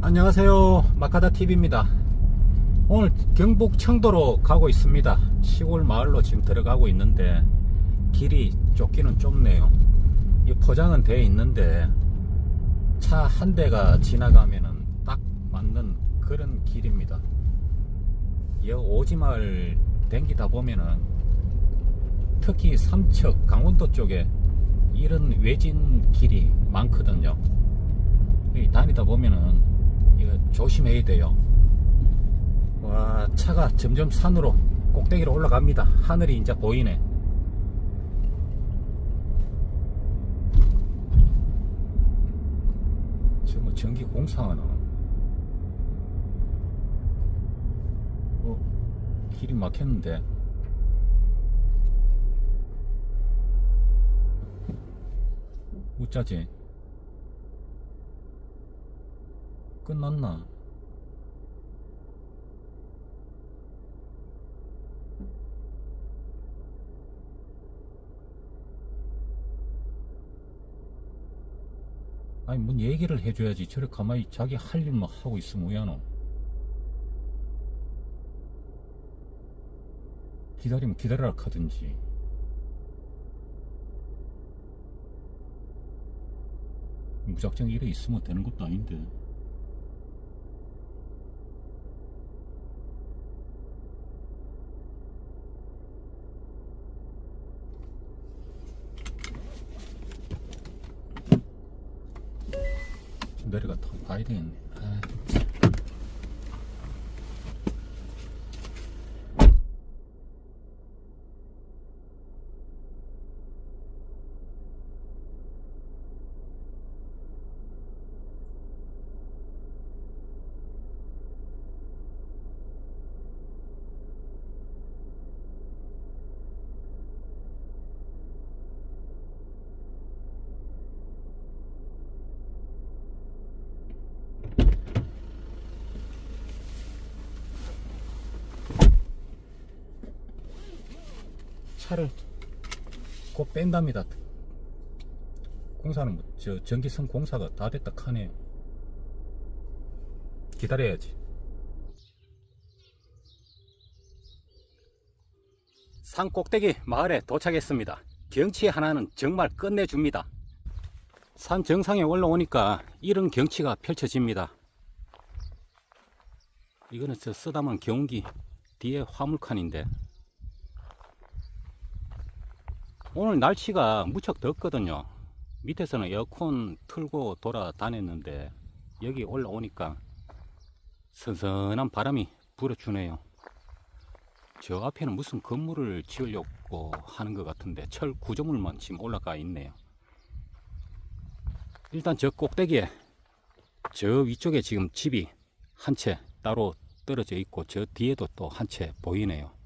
안녕하세요. 마카다 TV입니다. 오늘 경북 청도로 가고 있습니다. 시골 마을로 지금 들어가고 있는데 길이 좁기는 좁네요. 이 포장은 되어 있는데 차 한 대가 지나가면은 딱 맞는 그런 길입니다. 여 오지마을 댕기다 보면은 특히 삼척 강원도 쪽에 이런 외진 길이 많거든요. 이 다니다 보면은 이거 조심해야 돼요. 와 차가 점점 산으로 꼭대기로 올라갑니다. 하늘이 이제 보이네. 지금 뭐 전기 공사하나? 어 길이 막혔는데. 어쩌지? 끝났나? 아니 뭔 얘기를 해줘야지. 저래 가만히 자기 할 일만 하고 있으면 왜하노? 기다리면 기다려라 하든지. 무작정 이래 있으면 되는 것도 아닌데 내려가 더 봐야 되겠네. 아, 차를 곧 뺀답니다. 공사는 뭐, 저 전기선 공사가 다 됐다 카네요. 기다려야지. 산 꼭대기 마을에 도착했습니다. 경치 하나는 정말 끝내줍니다. 산 정상에 올라오니까 이런 경치가 펼쳐집니다. 이거는 저 쓰다만 경운기 뒤에 화물칸인데 오늘 날씨가 무척 덥거든요. 밑에서는 에어컨 틀고 돌아다녔는데 여기 올라오니까 선선한 바람이 불어주네요. 저 앞에는 무슨 건물을 지으려고 하는 것 같은데 철 구조물만 지금 올라가 있네요. 일단 저 꼭대기에 저 위쪽에 지금 집이 한 채 따로 떨어져 있고 저 뒤에도 또 한 채 보이네요.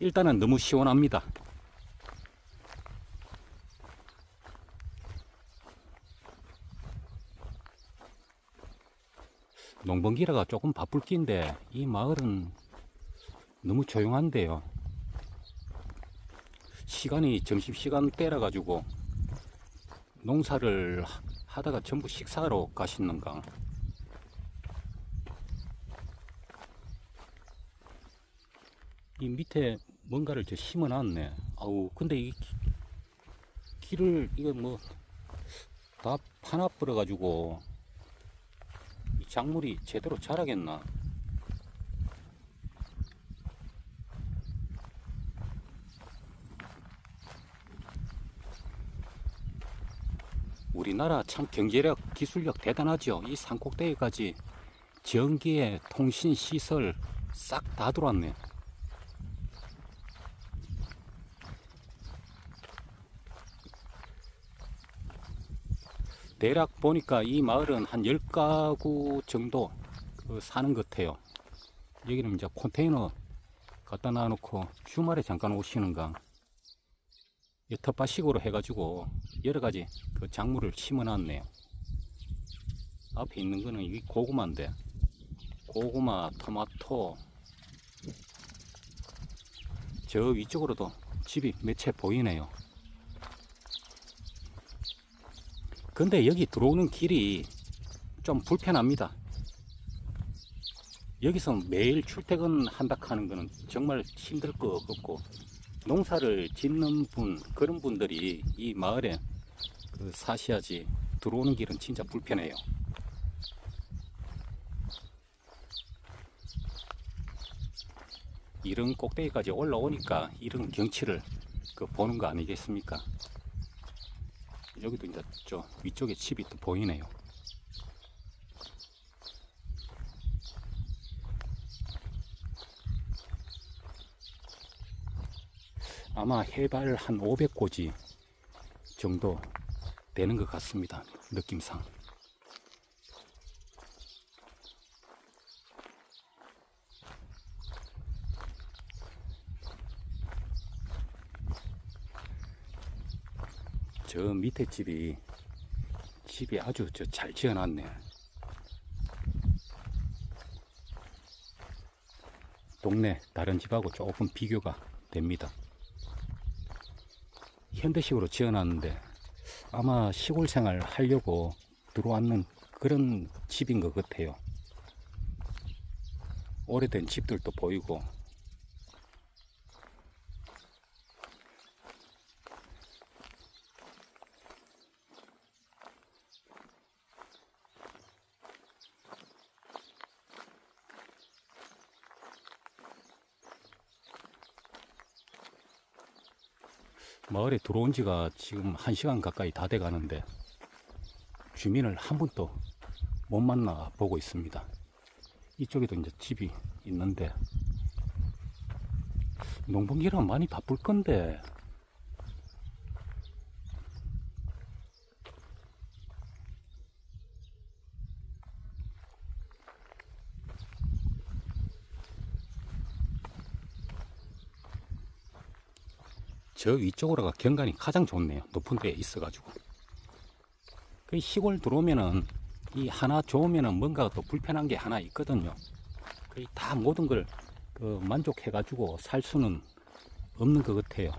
일단은 너무 시원합니다. 농번기라가 조금 바쁠 끼인데 이 마을은 너무 조용한데요. 시간이 점심시간 때라 가지고 농사를 하- 하다가 전부 식사하러 가시는가. 이 밑에 뭔가를 저 심어놨네. 아우, 근데 이 기- 길을, 이거 뭐, 다 파나 뿌려가지고, 이 작물이 제대로 자라겠나. 우리나라 참 경제력, 기술력 대단하죠. 이 산꼭대기까지 전기에 통신 시설 싹 다 들어왔네. 대략 보니까 이 마을은 한 10가구 정도 그 사는 것 같아요. 여기는 이제 컨테이너 갖다 놔놓고 주말에 잠깐 오시는가. 이 텃밭식으로 해가지고 여러 가지 그 작물을 심어 놨네요. 앞에 있는 거는 이 고구마인데, 고구마, 토마토, 저 위쪽으로도 집이 몇 채 보이네요. 근데 여기 들어오는 길이 좀 불편합니다. 여기서 매일 출퇴근한다 하는 거는 정말 힘들 것 같고 농사를 짓는 분 그런 분들이 이 마을에 그 사셔야지 들어오는 길은 진짜 불편해요. 이런 꼭대기까지 올라오니까 이런 경치를 그 보는 거 아니겠습니까? 여기도 이제 저 위쪽에 집이 또 보이네요. 아마 해발 한 500고지 정도 되는 것 같습니다. 느낌상. 저 밑에 집이 집이 아주 저 잘 지어놨네. 동네 다른 집하고 조금 비교가 됩니다. 현대식으로 지어놨는데 아마 시골 생활 하려고 들어왔는 그런 집인 것 같아요. 오래된 집들도 보이고 마을에 들어온 지가 지금 한 시간 가까이 다 돼 가는데 주민을 한 분도 못 만나 보고 있습니다. 이쪽에도 이제 집이 있는데 농번기라 많이 바쁠 건데 저 위쪽으로가 경관이 가장 좋네요. 높은 데에 있어가지고. 그 시골 들어오면은 이 하나 좋으면은 뭔가 또 불편한 게 하나 있거든요. 거의 다 모든 걸 그 만족해가지고 살 수는 없는 것 같아요.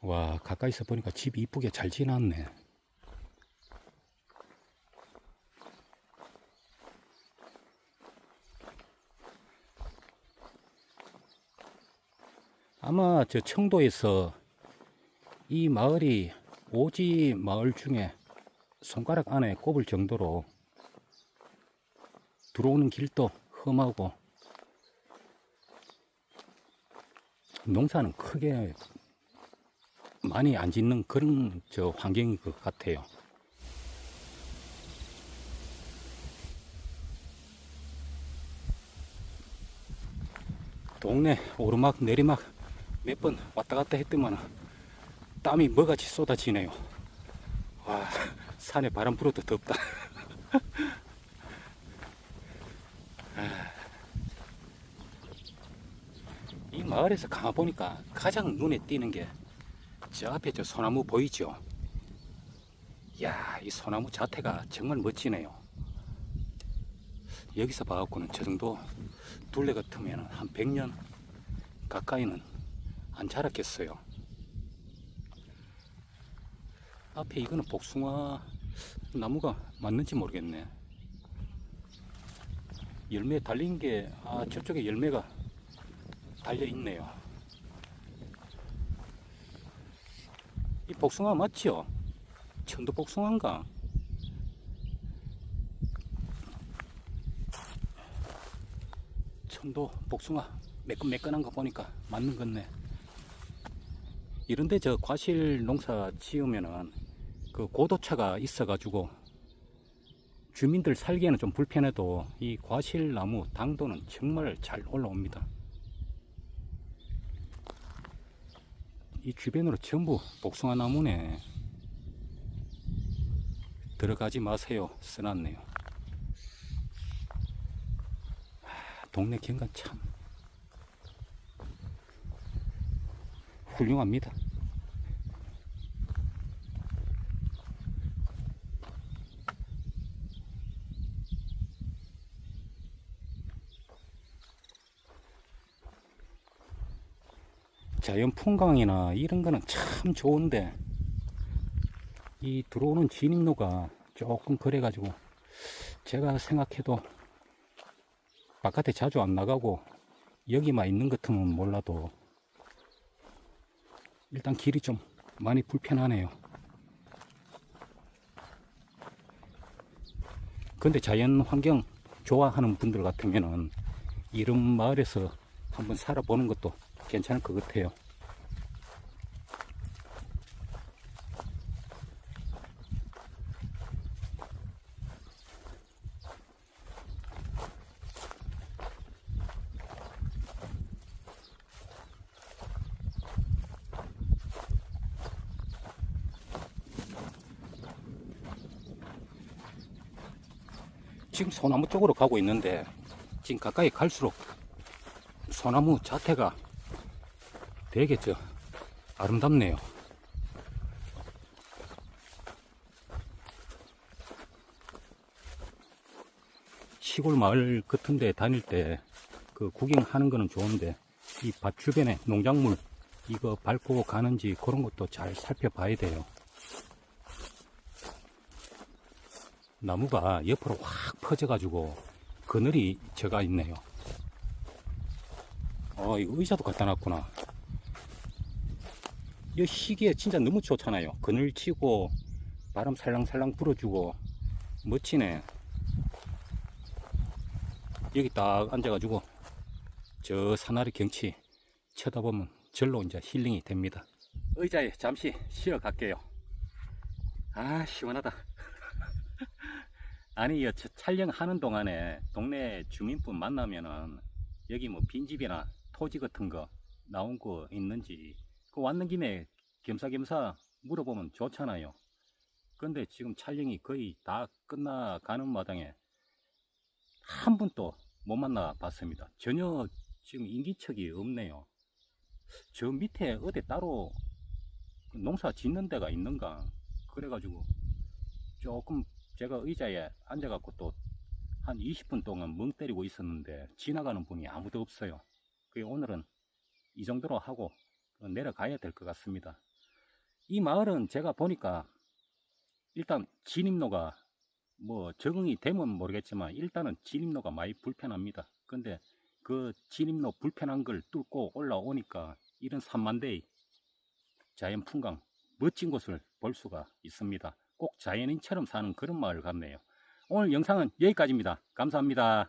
와, 가까이서 보니까 집이 이쁘게 잘 지났네. 아마 저 청도에서 이 마을이 오지 마을 중에 손가락 안에 꼽을 정도로 들어오는 길도 험하고 농사는 크게 많이 안 짓는 그런 저 환경인 것 같아요. 동네 오르막 내리막 몇 번 왔다 갔다 했더만 땀이 뭐같이 쏟아지네요. 와 산에 바람 불어도 덥다. 아, 이 마을에서 가만 보니까 가장 눈에 띄는 게 저 앞에 저 소나무 보이죠? 이야, 이 소나무 자태가 정말 멋지네요. 여기서 봐갖고는 저 정도 둘레 같으면 한 100년 가까이는 안 자랐겠어요. 앞에 이거는 복숭아 나무가 맞는지 모르겠네. 열매 달린 게, 아, 저쪽에 열매가 달려 있네요. 복숭아 맞지요? 천도 복숭아인가? 천도 복숭아 매끈매끈한 거 보니까 맞는 건네. 이런데 저 과실 농사 지으면은 그 고도차가 있어 가지고 주민들 살기에는 좀 불편해도 이 과실 나무 당도는 정말 잘 올라옵니다. 이 주변으로 전부 복숭아 나무네. 들어가지 마세요. 써놨네요. 하, 동네 경관 참 훌륭합니다. 자연 풍광이나 이런 거는 참 좋은데 이 들어오는 진입로가 조금 그래 가지고 제가 생각해도 바깥에 자주 안 나가고 여기만 있는 것 같으면 몰라도 일단 길이 좀 많이 불편하네요. 근데 자연 환경 좋아하는 분들 같으면은 이런 마을에서 한번 살아보는 것도 괜찮을 것 같아요. 지금 소나무 쪽으로 가고 있는데 지금 가까이 갈수록 소나무 자태가 저 아름답네요. 시골 마을 같은 데 다닐 때 그 구경하는 거는 좋은데 이 밭 주변에 농작물 이거 밟고 가는지 그런 것도 잘 살펴봐야 돼요. 나무가 옆으로 확 퍼져가지고 그늘이 져가 있네요. 어, 이거 의자도 갖다 놨구나. 이 시기에 진짜 너무 좋잖아요. 그늘 치고 바람 살랑살랑 불어주고 멋지네. 여기 딱 앉아가지고 저 사나리 경치 쳐다보면 절로 이제 힐링이 됩니다. 의자에 잠시 쉬어 갈게요. 아, 시원하다. 아니, 이 차- 촬영하는 동안에 동네 주민분 만나면은 여기 뭐 빈집이나 토지 같은 거 나온 거 있는지 그 왔는 김에 겸사겸사 물어보면 좋잖아요. 근데 지금 촬영이 거의 다 끝나가는 마당에 한 분도 못 만나 봤습니다. 전혀 지금 인기척이 없네요. 저 밑에 어디 따로 그 농사 짓는 데가 있는가? 그래가지고 조금 제가 의자에 앉아갖고 또 한 20분 동안 멍 때리고 있었는데 지나가는 분이 아무도 없어요. 그 오늘은 이 정도로 하고 내려가야 될 것 같습니다. 이 마을은 제가 보니까 일단 진입로가 뭐 적응이 되면 모르겠지만 일단은 진입로가 많이 불편합니다. 근데 그 진입로 불편한 걸 뚫고 올라오니까 이런 산만대의 자연 풍광 멋진 곳을 볼 수가 있습니다. 꼭 자연인처럼 사는 그런 마을 같네요. 오늘 영상은 여기까지입니다. 감사합니다.